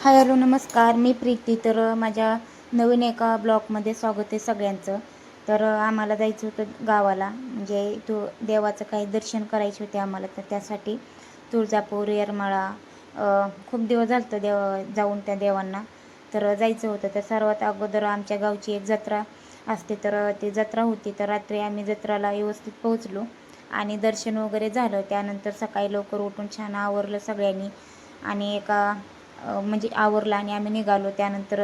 Hi hello नमस्कार. मी प्रीती. तर माझ्या नवीन एका ब्लॉगमध्ये स्वागत आहे सगळ्यांचं. तर आम्हाला जायचं होतं गावाला. म्हणजे तो देवाचं काही दर्शन करायचे होते आम्हाला. तर त्यासाठी तुळजापूर येरमाळा खूप दिवस झालं होतं देव जाऊन त्या देवांना. तर जायचं होतं. तर सर्वात अगोदर आमच्या गावची एक जत्रा असते. तर ती जत्रा होती. तर रात्री आम्ही जत्राला व्यवस्थित पोहोचलो आणि दर्शन वगैरे झालं. त्यानंतर सकाळी लवकर उठून छान आवरलं सगळ्यांनी. आणि एका म्हणजे आवरलं आणि आम्ही निघालो. त्यानंतर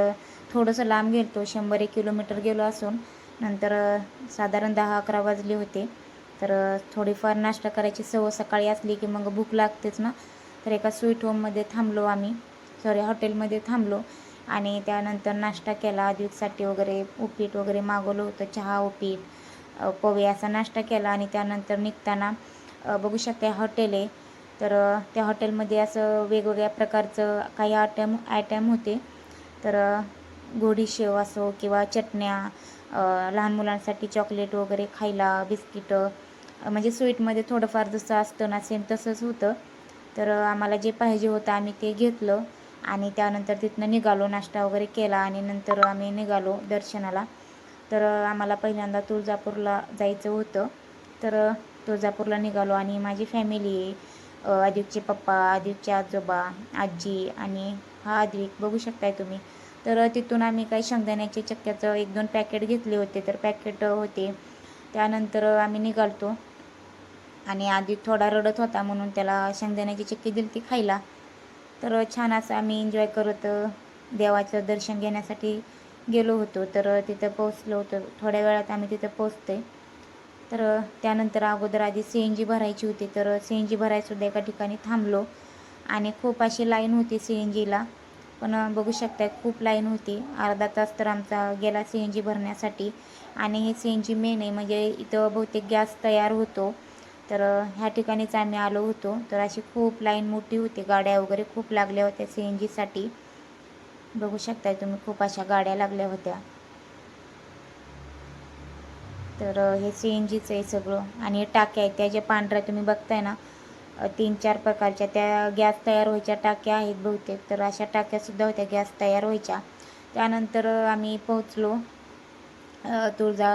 थोडंसं लांब गेलो शंभर एक किलोमीटर गेलो असून. नंतर साधारण दहा अकरा वाजले होते. तर थोडीफार नाश्ता करायची सवय सकाळी असली की मग भूक लागतेच ना. तर एका स्वीट होममध्ये थांबलो आम्ही. सॉरी हॉटेलमध्ये थांबलो. आणि त्यानंतर नाश्ता केला. द्वीपसाठी वगैरे उपीट वगैरे मागवलं होतं. चहा उपीट पोहे असा नाश्ता केला. आणि त्यानंतर निघताना बघू शकता हॉटेल आहे. तर त्या हॉटेलमध्ये असं वेगवेगळ्या प्रकारचं काही आयटम आयटम होते. तर अ, शेव असो किंवा चटण्या लहान मुलांसाठी चॉकलेट वगैरे खायला बिस्किटं म्हणजे स्वीटमध्ये थोडंफार जसं असतं ना सेम तसंच होतं. तर आम्हाला जे पाहिजे होतं आम्ही ते घेतलं आणि त्यानंतर तिथनं निघालो नाश्ता वगैरे केला आणि नंतर आम्ही निघालो दर्शनाला. तर आम्हाला पहिल्यांदा तुळजापूरला जायचं होतं. तर तुळजापूरला निघालो आणि माझी फॅमिली आदिकचे पप्पा आदिकचे आजोबा आजी आणि हा आदिक बघू शकताय तुम्ही. तर तिथून आम्ही काही शेंगदाण्याचे चक्क्याचं एक दोन पॅकेट घेतले होते. तर पॅकेट होते. त्यानंतर आम्ही निघालतो. आणि आधी थोडा रडत होता म्हणून त्याला शेंगदाण्याची चक्की दिली ती खायला. तर छान असं आम्ही एन्जॉय करत देवाचं दर्शन घेण्यासाठी गेलो होतो. तर तिथं पोचलो होतो. थोड्या वेळात आम्ही तिथं पोचतोय तर त्यानंतर अगोदर आधी सी एन जी भरायची होती. तर सी एन जी भरायसुद्धा एका ठिकाणी थांबलो. आणि खूप अशी लाईन होती सी एन जीला पण बघू शकता खूप लाईन होती. अर्धा तास तर आमचा गेला सी एन जी भरण्यासाठी. आणि हे सी एन जी मेन आहे. म्हणजे इथं बहुतेक गॅस तयार होतो. तर ह्या ठिकाणीच आम्ही आलो होतो. तर अशी खूप लाईन मोठी होती. गाड्या वगैरे खूप लागल्या होत्या सी एन जीसाठी बघू शकताय तुम्ही खूप अशा गाड्या लागल्या होत्या. तर हे सी एन जीचं आहे सगळं. आणि हे टाक्या आहेत. त्या ज्या पांढऱ्या तुम्ही बघताय ना तीन चार प्रकारच्या त्या गॅस तयार व्हायच्या टाक्या आहेत बहुतेक. तर अशा टाक्यासुद्धा होत्या गॅस तयार व्हायच्या. त्यानंतर आम्ही पोहोचलो तुळजा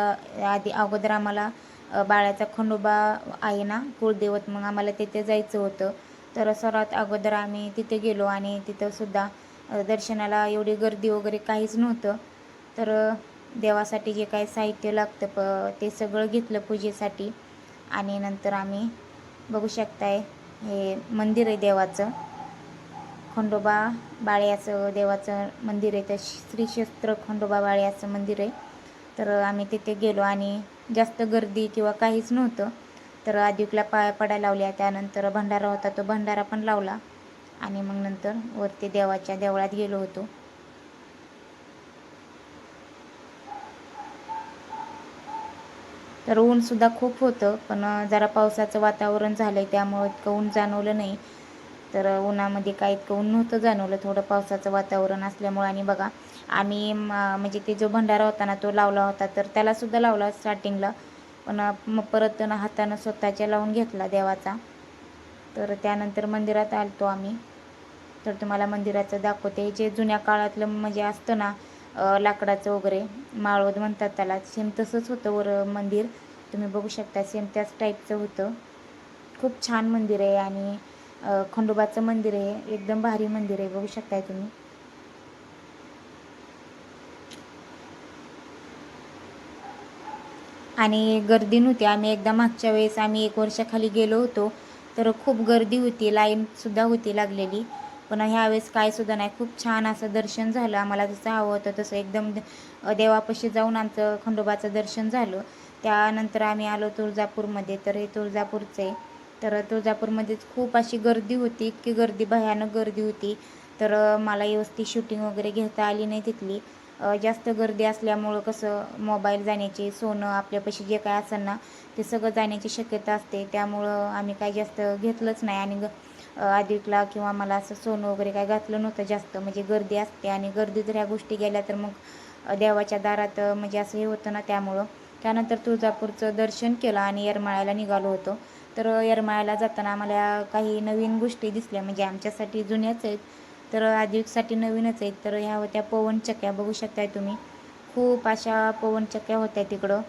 आधी अगोदर आम्हाला बाळाचा खंडोबा आहे ना कुळदेवत. मग आम्हाला तिथे जायचं होतं. तर सर्वात अगोदर आम्ही तिथे गेलो आणि तिथंसुद्धा दर्शनाला एवढी गर्दी वगैरे काहीच नव्हतं. तर देवासाठी जे काही साहित्य लागतं प ते सगळं घेतलं पूजेसाठी. आणि नंतर आम्ही बघू शकताय हे मंदिर आहे देवाचं. खंडोबा बाळ्याचं देवाचं मंदिर आहे. तर श्री क्षेत्र खंडोबा बाळ्याचं मंदिर आहे. तर आम्ही तिथे गेलो आणि जास्त गर्दी किंवा काहीच नव्हतं. तर आदिकला पाया पडायला लावल्या. त्यानंतर भंडारा होता तो भंडारा पण लावला. आणि मग नंतर वरती देवाच्या देवळात गेलो होतो. तर ऊनसुद्धा खूप होतं पण जरा पावसाचं वातावरण झालं आहे त्यामुळं इतकं ऊन जाणवलं नाही. तर उन्हामध्ये काय इतकं ऊन नव्हतं जाणवलं थोडं पावसाचं वातावरण असल्यामुळं. आणि बघा आम्ही म- म्हणजे ते जो भंडारा होता ना तो लावला होता तर त्यालासुद्धा लावला स्टार्टिंगला पण मग परत हातानं स्वतःच्या लावून घेतला देवाचा. तर त्यानंतर मंदिरात आलतो आम्ही. तर तुम्हाला मंदिराचं दाखवते. जे जुन्या काळातलं म्हणजे असतं ना लाकडाचं वगैरे माळवद म्हणतात त्याला. सेम तसंच होतं वर मंदिर. तुम्ही बघू शकता सेम त्याच टाईपचं होतं. खूप छान मंदिर आहे आणि खंडोबाचं मंदिर आहे. एकदम भारी मंदिर आहे. बघू शकताय तुम्ही. आणि गर्दी नव्हती. आम्ही एकदा मागच्या वेळेस आम्ही एक वर्षाखाली गेलो होतो. तर खूप गर्दी होती. लाईनसुद्धा होती लागलेली. पण ह्यावेळेस काय सुद्धा नाही. खूप छान असं दर्शन झालं. आम्हाला जसं हवं होतं तसं एकदम देवापाशी जाऊन आमचं खंडोबाचं दर्शन झालं. त्यानंतर आम्ही आलो तुळजापूरमध्ये. तर हे तुळजापूरचं. आहे तर तुळजापूरमध्येच खूप अशी गर्दी होती. इतकी गर्दी भयानक गर्दी होती. तर मला व्यवस्थित शूटिंग वगैरे घेता आली नाही तिथली. जास्त गर्दी असल्यामुळं कसं मोबाईल जाण्याची सोनं आपल्यापाशी जे काय असेल ना ते सगळं जाण्याची शक्यता असते. त्यामुळं आम्ही काय जास्त घेतलंच नाही. आणि ग अधिकला किंवा मला असं सोनं वगैरे काय घातलं नव्हतं जास्त. म्हणजे गर्दी असते आणि गर्दी जर ह्या गोष्टी गेल्या तर मग देवाच्या दारात म्हणजे असं हे होतं ना त्यामुळं. त्यानंतर तुळजापूरचं दर्शन केलं आणि येरमाळ्याला निघालो होतो. तर येरमाळ्याला जाताना आम्हाला काही नवीन गोष्टी दिसल्या. म्हणजे आमच्यासाठी जुन्याच आहेत. तर आदिकसाठी नवीनच आहेत. तर ह्या होत्या पवनचक्क्या बघू शकताय तुम्ही. खूप अशा पवनचक्या होत्या तिकडं.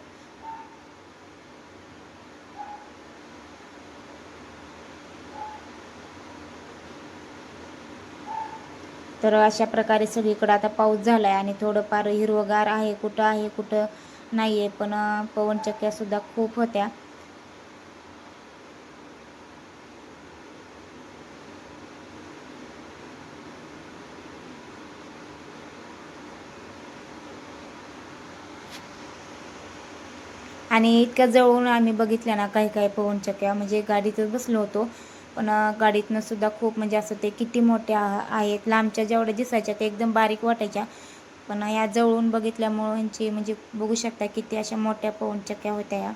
तर अशा प्रकारे सगळीकडं आता पाऊस झाला आहे आणि थोडंफार हिरवगार आहे कुठं आहे कुठं नाही आहे पण पवनचक्क्यासुद्धा खूप होत्या. आणि इतक्या जवळून आम्ही बघितल्या ना काही काही पवनचक्क्या. म्हणजे गाडीतच बसलो होतो. पण गाडीतनं सुद्धा खूप म्हणजे असं ते किती मोठ्या आहेत लांबच्या जेवढ्या दिसायच्या ते एकदम बारीक वाटायच्या. पण या जवळून बघितल्यामुळं म्हणजे बघू शकता किती अशा मोठ्या पवनचक्क्या होत्या या.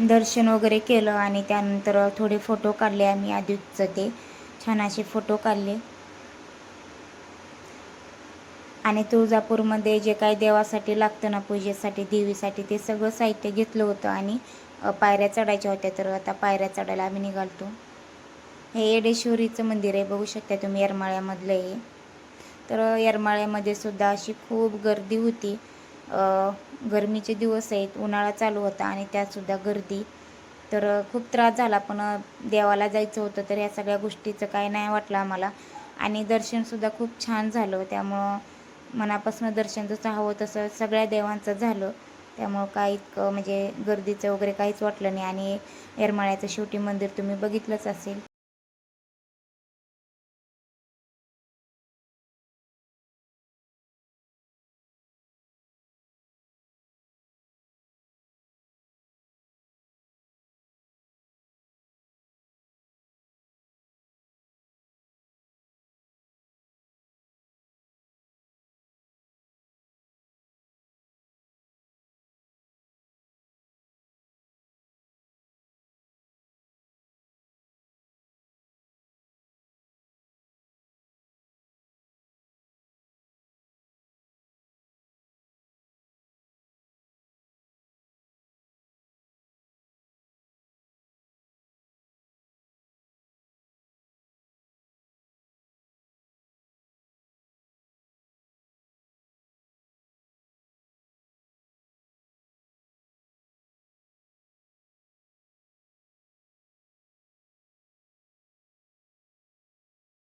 दर्शन वगैरे केलं आणि त्यानंतर थोडे फोटो काढले आम्ही आधीच ते छान असे फोटो काढले. आणि तुळजापूरमध्ये जे काही देवासाठी लागतं ना पूजेसाठी देवीसाठी ते सगळं साहित्य घेतलं होतं आणि पायऱ्या चढायच्या होत्या. तर आता पायऱ्या चढायला आम्ही निघालतो. हे येडेश्वरीचं मंदिर आहे. बघू शकता तुम्ही येरमाळ्यामधलं हे. तर येरमाळ्यामध्ये सुद्धा अशी खूप गर्दी होती. गरमीचे दिवस आहेत. उन्हाळा चालू होता आणि त्यातसुद्धा गर्दी. तर खूप त्रास झाला. पण देवाला जायचं होतं तर या सगळ्या गोष्टीचं काय नाही वाटलं आम्हाला. आणि दर्शनसुद्धा खूप छान झालं. त्यामुळं मनापासून दर्शन जसं हवं तसं सगळ्या देवांचं झालं. त्यामुळं काही म्हणजे गर्दीचं वगैरे काहीच वाटलं नाही. आणि येरमाळ्याचं शेवटी मंदिर तुम्ही बघितलंच असेल.